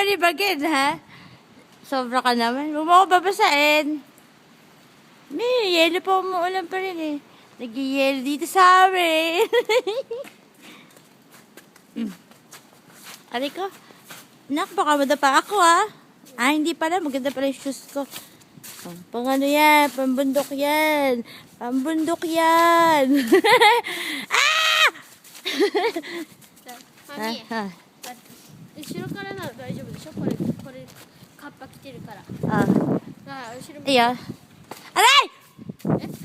palibagin, ha? Sobra ka naman. Huwag mo ako babasain. May, yelo pa umuulan pa rin eh. Nag-yelo dito sa amin. mm. Aray ko. Nak, baka madapa ako ha. Ah, hindi pala. Maganda pala yung shoes ko. Pang, pang ano yan? Pambundok yan. Pambundok yan. ah! マミ ah, 後ろからなら大丈夫でしょこれこれカッパ着てるから ah. あ後ろ Ayan. Aray!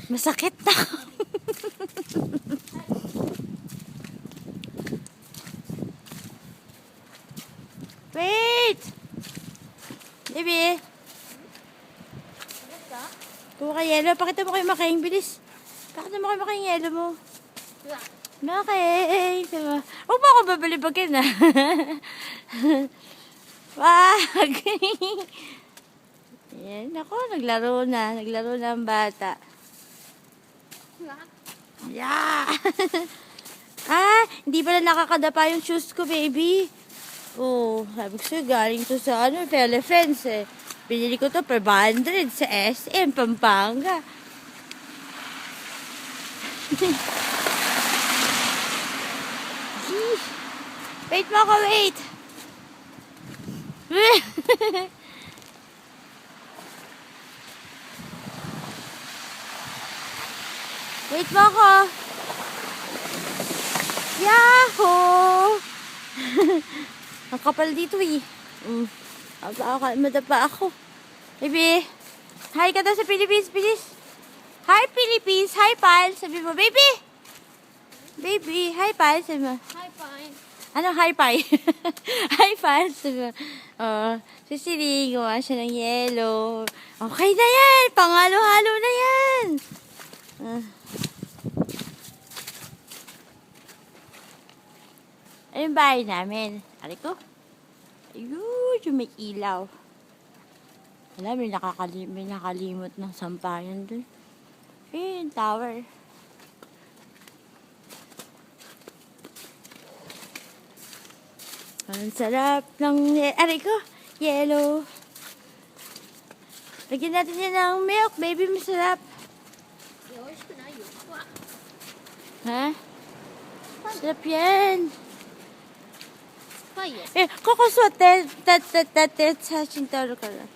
Masakit na. Wait! Baby. Kuha ka yelo. Pakita mo kayo makaing. Bilis. Pakita mo kayo makaing yelo mo. Bakit? Diba? Huwag mo ako babalibagin ah. Wag! Ayan, ako, naglaro na. Naglaro na ang bata. Yeah! ah, hindi pala nakakadapa yung shoes ko, baby. Oh, sabi ko galing to sa ano, Felefence eh. Binili ko to per 100 sa SM, Pampanga. Sheesh. wait mo ako, wait! wait mo ako! Yahoo! Ang kapal dito eh. Mm. Madapa ako. Baby, hi ka daw sa Philippines, bilis. Hi Philippines, hi pal. Sabi mo, baby. Baby, high five sa mga. High five. Ano high five? high five sa mga. Oh, sisili, gawa ah, siya ng yellow. Okay na yan! Pangalo-halo na yan! Uh. Ano yung bahay namin? Ari ko? Ayun, yung may ilaw. Wala, may, nakakali may nakalimot ng sampayan dun. Ayun, tower. Ang sarap ng, aray ko, yellow. Lagyan natin yan ng milk, baby, masarap. Ha? Masarap yan. Eh, kukuswa, tet, tet, tet, tet, sa chintaro ka lang.